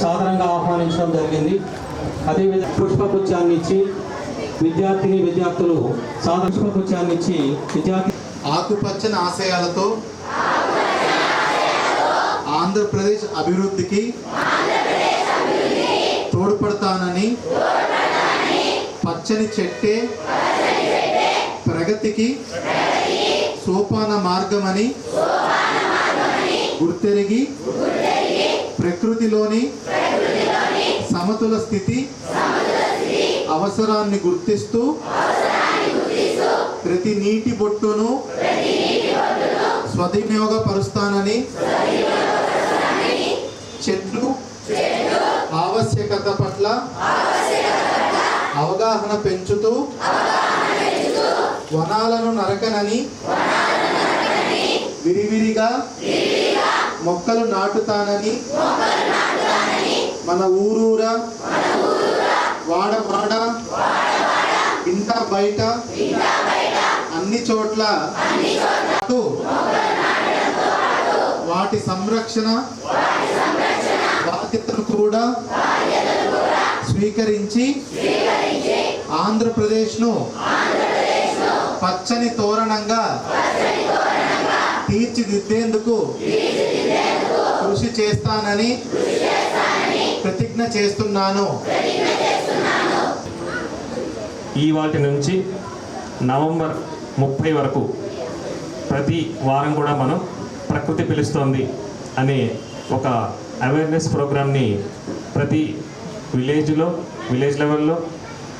సాధారణంగా ఆహ్వానించడం జరిగింది. అదేవిధంగా పుష్పగుచ్చాన్ని ఇచ్చి విద్యార్థిని విద్యార్థులు సాధారణ పుష్పగుచ్చాన్ని ఇచ్చి విద్యార్థి ఆకుపచ్చని ఆశయాలతో ఆంధ్రప్రదేశ్ అభివృద్ధికి తోడ్పడతానని పచ్చని చెట్టే ప్రగతికి సోపాన మార్గమని గుర్తెరిగి ప్రకృతిలోని సమతుల స్థితి అవసరాన్ని గుర్తిస్తూ ప్రతి నీటి బొట్టును స్వవినియోగపరుస్తానని చెట్లు ఆవశ్యకత పట్ల అవగాహన పెంచుతూ వనాలను నరకనని విరివిరిగా మొక్కలు నాటుతానని మన ఊరూరా వాడ వాడ ఇంట బయట అన్ని చోట్ల వాటి సంరక్షణ బాధ్యతను కూడా స్వీకరించి ఆంధ్రప్రదేశ్ను పచ్చని తోరణంగా తీర్చిదిద్దేందుకు కృషి చేస్తానని ప్రతిజ్ఞ చేస్తున్నాను. ఈ వాటి నుంచి నవంబర్ ముప్పై వరకు ప్రతి వారం కూడా మనం ప్రకృతి పిలుస్తోంది అనే ఒక అవేర్నెస్ ప్రోగ్రామ్ని ప్రతి విలేజ్లో విలేజ్ లెవెల్లో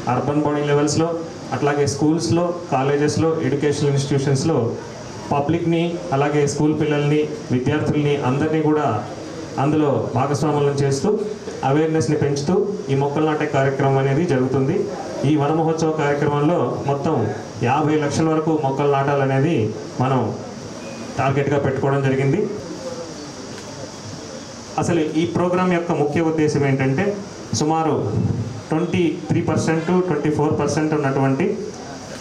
అర్బన్ బాడీ లెవెల్స్లో అట్లాగే స్కూల్స్లో కాలేజెస్లో ఎడ్యుకేషనల్ ఇన్స్టిట్యూషన్స్లో పబ్లిక్ని అలాగే స్కూల్ పిల్లల్ని విద్యార్థుల్ని అందరినీ కూడా అందులో భాగస్వాములను చేస్తూ అవేర్నెస్ని పెంచుతూ ఈ మొక్కలు నాటే కార్యక్రమం అనేది జరుగుతుంది. ఈ వన మహోత్సవ కార్యక్రమంలో మొత్తం యాభై లక్షల వరకు మొక్కలు నాటాలనేది మనం టార్గెట్గా పెట్టుకోవడం జరిగింది. అసలు ఈ ప్రోగ్రాం యొక్క ముఖ్య ఉద్దేశం ఏంటంటే సుమారు twenty three percent twenty four percent ఉన్నటువంటి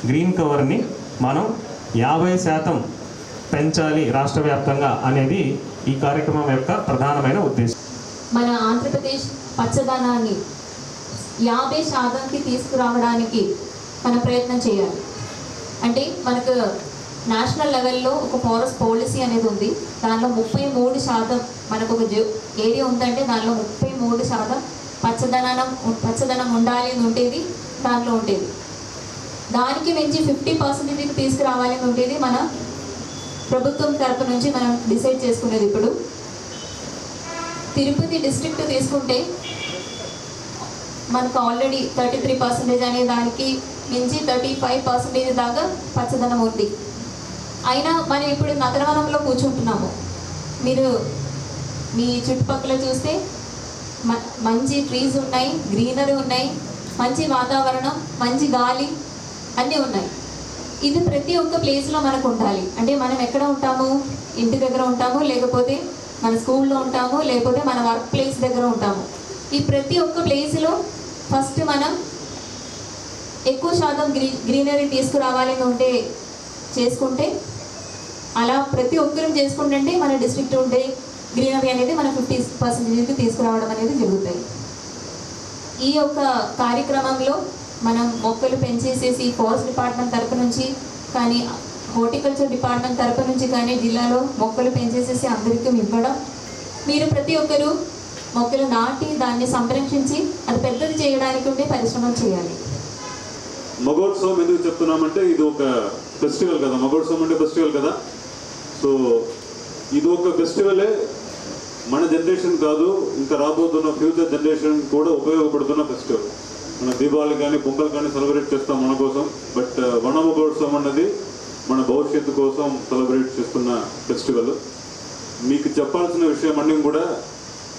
గ్రీన్ కవర్ని మనం యాభై శాతం పెంచాలి రాష్ట్ర వ్యాప్తంగా అనేది ఈ కార్యక్రమం యొక్క ప్రధానమైన ఉద్దేశం. మన ఆంధ్రప్రదేశ్ పచ్చదనాన్ని యాభై శాతంకి తీసుకురావడానికి మన ప్రయత్నం చేయాలి. అంటే మనకు నేషనల్ లెవెల్లో ఒక ఫారెస్ట్ పాలసీ అనేది ఉంది. దానిలో ముప్పై మూడు శాతం మనకు ఒక ఏరియా ఉందంటే దానిలో ముప్పై మూడు శాతం పచ్చదనం పచ్చదనం ఉండాలి అని ఉండేది దాంట్లో ఉండేది. దానికి మించి ఫిఫ్టీ పర్సెంటేజ్కి తీసుకురావాలి అని ఉండేది మన ప్రభుత్వం తరపు నుంచి మనం డిసైడ్ చేసుకునేది ఇప్పుడు. తిరుపతి డిస్ట్రిక్ట్ తీసుకుంటే మనకు ఆల్రెడీ థర్టీ త్రీ పర్సెంటేజ్ అనే దానికి మించి థర్టీ ఫైవ్ పర్సెంటేజ్ దాకా పచ్చదనం ఉంది. అయినా మనం ఇప్పుడు నగరవనంలో కూర్చుంటున్నాము. మీరు మీ చుట్టుపక్కల చూస్తే మ- మంచి ట్రీస్ ఉన్నాయి గ్రీనరీ ఉన్నాయి మంచి వాతావరణం మంచి గాలి అన్నీ ఉన్నాయి. ఇది ప్రతి ఒక్క ప్లేస్లో మనకు ఉండాలి. అంటే మనం ఎక్కడ ఉంటాము? ఇంటి దగ్గర ఉంటాము లేకపోతే మన స్కూల్లో ఉంటాము లేకపోతే మన వర్క్ ప్లేస్ దగ్గర ఉంటాము. ఈ ప్రతి ఒక్క ప్లేస్లో ఫస్ట్ మనం ఎక్కువ శాతం గ్రీ గ్రీనరీ తీసుకురావాలి ఉంటే చేసుకుంటే అలా ప్రతి ఒక్కరం చేసుకుంటుంటే మన డిస్ట్రిక్ట్ ఉండే గ్రీనరీ అనేది మన ఫిఫ్టీ పర్సెంటేజ్కి తీసుకురావడం అనేది జరుగుతాయి. ఈ యొక్క కార్యక్రమంలో మనం మొక్కలు పెంచేసేసి ఫారెస్ట్ డిపార్ట్మెంట్ తరపు నుంచి కానీ హార్టికల్చర్ డిపార్ట్మెంట్ తరపు నుంచి కానీ జిల్లాలో మొక్కలు పెంచేసేసి అందరికీ ఇవ్వడం. మీరు ప్రతి ఒక్కరూ మొక్కలు నాటి దాన్ని సంరక్షించి అది పెద్దది చేయడానికి ఉండే పరిశ్రమలు చేయాలి. మగోత్సవం ఎందుకు చెప్తున్నామంటే ఇది ఒక ఫెస్టివల్ కదా. మగోత్సవం అంటే ఫెస్టివల్ కదా. సో ఇది ఒక ఫెస్టివలే. మన జనరేషన్ కాదు ఇంకా రాబోతున్న ఫ్యూచర్ జనరేషన్ కూడా ఉపయోగపడుతున్న ఫెస్టివల్. మన దీపావళి కానీ పొంగల్ కానీ సెలబ్రేట్ చేస్తాం మన కోసం. బట్ uh, వన మగోత్సవం అన్నది మన భవిష్యత్తు కోసం సెలబ్రేట్ చేస్తున్న ఫెస్టివల్. మీకు చెప్పాల్సిన విషయం అన్నీ కూడా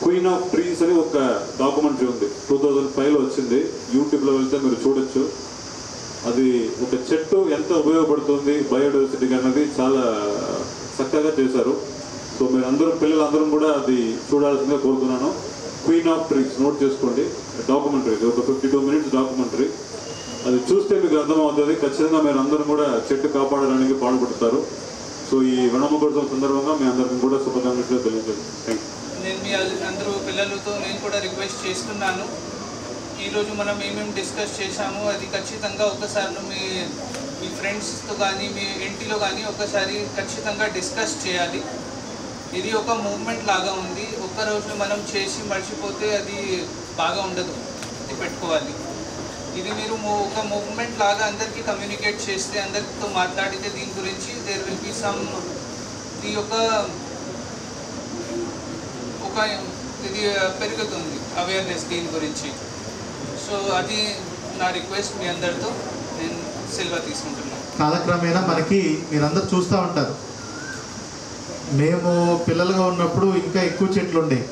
క్వీన్ ఆఫ్ ట్రీస్ అని ఒక డాక్యుమెంటరీ ఉంది. టూ థౌజండ్ ఫైవ్లో వచ్చింది. యూట్యూబ్లో వెళ్తే మీరు చూడొచ్చు. అది ఒక చెట్టు ఎంత ఉపయోగపడుతుంది బయోడైవర్సిటీకి అన్నది చాలా చక్కగా చేశారు. సో మీరు అందరూ పిల్లలందరం కూడా అది చూడాల్సిందిగా కోరుతున్నాను. క్వీన్ ఆఫ్ ట్రీస్ నోట్ చేసుకోండి. డాక్యుమెంటరీ ఇది ఒక ఫిఫ్టీ టూ మినిట్స్ డాక్యుమెంటరీ. అది చూస్తే మీకు అర్థమవుతుంది. ఖచ్చితంగా మీరు అందరూ కూడా చెట్టు కాపాడడానికి పాల్పడతారు. సో ఈ వనమగోత్సవం సందర్భంగా మీ అందరికీ కూడా శుభాకాంక్షలు తెలియజేస్తాను. థ్యాంక్ నేను మీ అందరూ పిల్లలతో నేను కూడా రిక్వెస్ట్ చేస్తున్నాను. ఈరోజు మనం ఏమేమి డిస్కస్ చేశామో అది ఖచ్చితంగా ఒకసారి మీ మీ ఫ్రెండ్స్తో కానీ మీ ఇంటిలో కానీ ఒకసారి ఖచ్చితంగా డిస్కస్ చేయాలి. ఇది ఒక మూవ్మెంట్ లాగా ఉంది. ఒక్క రోజు మనం చేసి మర్చిపోతే అది బాగా ఉండదు. ఇది పెట్టుకోవాలి. ఇది మీరు ఒక మూవ్మెంట్ లాగా అందరికీ కమ్యూనికేట్ చేస్తే అందరితో మాట్లాడితే దీని గురించి దేర్ విల్ బి సమ్ ఇది ఒక ఒక ఇది పెరుగుతుంది అవేర్నెస్ దీని గురించి. సో అది నా రిక్వెస్ట్ మీ అందరితో నేను సెలవు తీసుకుంటున్నాను. కాలక్రమేణా మనకి మీరందరూ చూస్తూ ఉంటారు. మేము పిల్లలుగా ఉన్నప్పుడు ఇంకా ఎక్కువ చెట్లు ఉండే.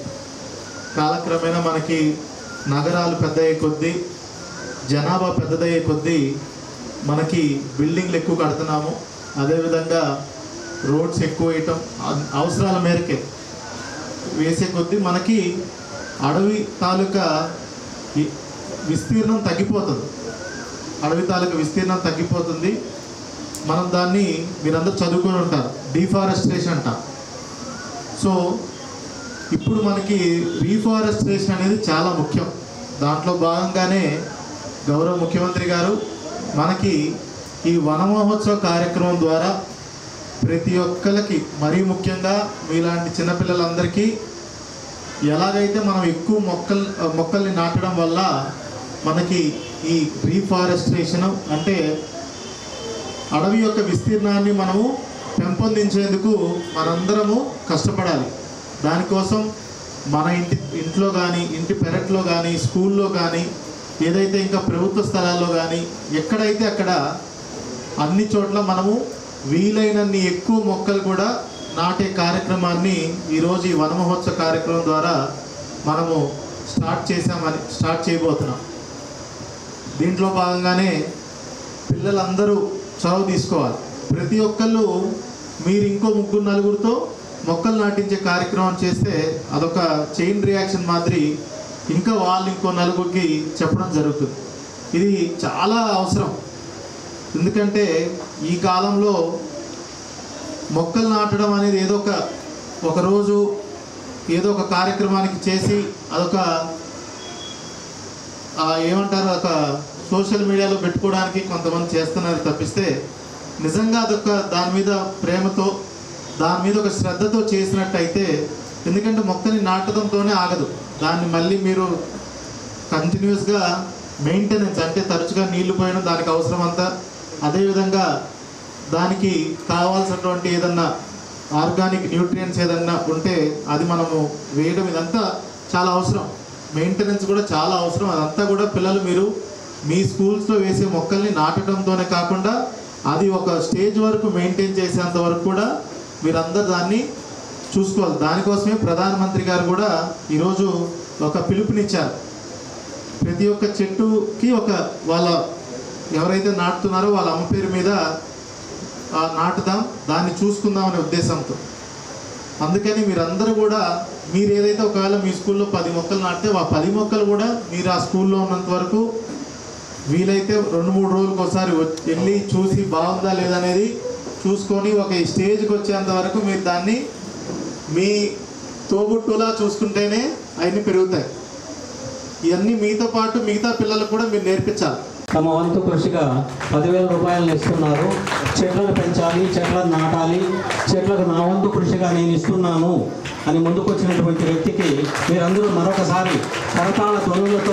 కాలక్రమేణా మనకి నగరాలు పెద్దయ్యే కొద్దీ జనాభా పెద్దదయ్యే కొద్దీ మనకి బిల్డింగ్లు ఎక్కువ కడుతున్నాము. అదేవిధంగా రోడ్స్ ఎక్కువ వేయటం అవసరాల మేరకే. వేసే కొద్దీ మనకి అడవి తాలూకా విస్తీర్ణం తగ్గిపోతుంది. అడవి తాలూకా విస్తీర్ణం తగ్గిపోతుంది. మనం దాన్ని మీరందరూ చదువుకొని ఉంటారు. డిఫారెస్ట్రేషన్ అంట. సో ఇప్పుడు మనకి రీఫారెస్ట్రేషన్ అనేది చాలా ముఖ్యం. దాంట్లో భాగంగానే గౌరవ ముఖ్యమంత్రి గారు మనకి ఈ వన మహోత్సవ కార్యక్రమం ద్వారా ప్రతి ఒక్కరికి మరీ ముఖ్యంగా మీలాంటి చిన్నపిల్లలందరికీ ఎలాగైతే మనం ఎక్కువ మొక్కలు మొక్కల్ని నాటడం వల్ల మనకి ఈ రీఫారెస్టేషన్ అంటే అడవి యొక్క విస్తీర్ణాన్ని మనము పెంపొందించేందుకు మనందరము కష్టపడాలి. దానికోసం మన ఇంటి ఇంట్లో కానీ ఇంటి పెరట్లో కానీ స్కూల్లో కానీ ఏదైతే ఇంకా ప్రభుత్వ స్థలాల్లో కానీ ఎక్కడైతే అక్కడ అన్ని చోట్ల మనము వీలైనన్ని ఎక్కువ మొక్కలు కూడా నాటే కార్యక్రమాన్ని ఈరోజు ఈ వనమహోత్సవ కార్యక్రమం ద్వారా మనము స్టార్ట్ చేసామని స్టార్ట్ చేయబోతున్నాం. దీంట్లో భాగంగానే పిల్లలందరూ చొరవ తీసుకోవాలి. ప్రతి ఒక్కళ్ళు మీరు ఇంకో ముగ్గురు నలుగురితో మొక్కలు నాటించే కార్యక్రమం చేస్తే అదొక చైన్ రియాక్షన్ మాదిరి ఇంకా వాళ్ళు ఇంకో నలుగురికి చెప్పడం జరుగుతుంది. ఇది చాలా అవసరం. ఎందుకంటే ఈ కాలంలో మొక్కలు నాటడం అనేది ఏదో ఒక ఒకరోజు ఏదో ఒక కార్యక్రమానికి చేసి అదొక ఏమంటారు ఒక సోషల్ మీడియాలో పెట్టుకోవడానికి కొంతమంది చేస్తున్నారు తప్పిస్తే నిజంగా అదొక దాని మీద ప్రేమతో దాని మీద ఒక శ్రద్ధతో చేసినట్టయితే ఎందుకంటే మొక్కని నాటడంతోనే ఆగదు. దాన్ని మళ్ళీ మీరు కంటిన్యూస్గా మెయింటెనెన్స్ అంటే తరచుగా నీళ్ళు పోయడం దానికి అవసరం అంతా అదేవిధంగా దానికి కావాల్సినటువంటి ఏదన్నా ఆర్గానిక్ న్యూట్రియంట్స్ ఏదన్నా ఉంటే అది మనము వేయడం ఇదంతా చాలా అవసరం. మెయింటెనెన్స్ కూడా చాలా అవసరం. అదంతా కూడా పిల్లలు మీరు మీ స్కూల్స్లో వేసే మొక్కల్ని నాటడంతోనే కాకుండా అది ఒక స్టేజ్ వరకు మెయింటైన్ చేసేంత వరకు కూడా మీరందరూ దాన్ని చూసుకోవాలి. దానికోసమే ప్రధానమంత్రి గారు కూడా ఈరోజు ఒక పిలుపునిచ్చారు. ప్రతి ఒక్క చెట్టుకి ఒక వాళ్ళ ఎవరైతే నాటుతున్నారో వాళ్ళ అమ్మ పేరు మీద నాటుదాం దాన్ని చూసుకుందాం అనే ఉద్దేశంతో. అందుకని మీరందరూ కూడా మీరు ఏదైతే ఒకవేళ మీ స్కూల్లో పది మొక్కలు నాటితే ఆ పది మొక్కలు కూడా మీరు ఆ స్కూల్లో ఉన్నంత వరకు వీలైతే రెండు మూడు రోజులకు ఒకసారి వచ్చి- వెళ్ళి చూసి బాగుందా లేదా అనేది చూసుకొని ఒక స్టేజ్కి వచ్చేంత వరకు మీరు దాన్ని మీ తోబుట్టులా చూసుకుంటేనే అవన్నీ పెరుగుతాయి. ఇవన్నీ మీతో పాటు మిగతా పిల్లలకు కూడా మీరు నేర్పించాలి. తమ వంతు కృషిగా పదివేల రూపాయలను ఇస్తున్నారు. చెట్లను పెంచాలి చెట్లను నాటాలి చెట్లకు నా వంతు కృషిగా నేను ఇస్తున్నాను అని ముందుకొచ్చినటువంటి వ్యక్తికి మీరందరూ మరొకసారి కరతాళ ధ్వనులతో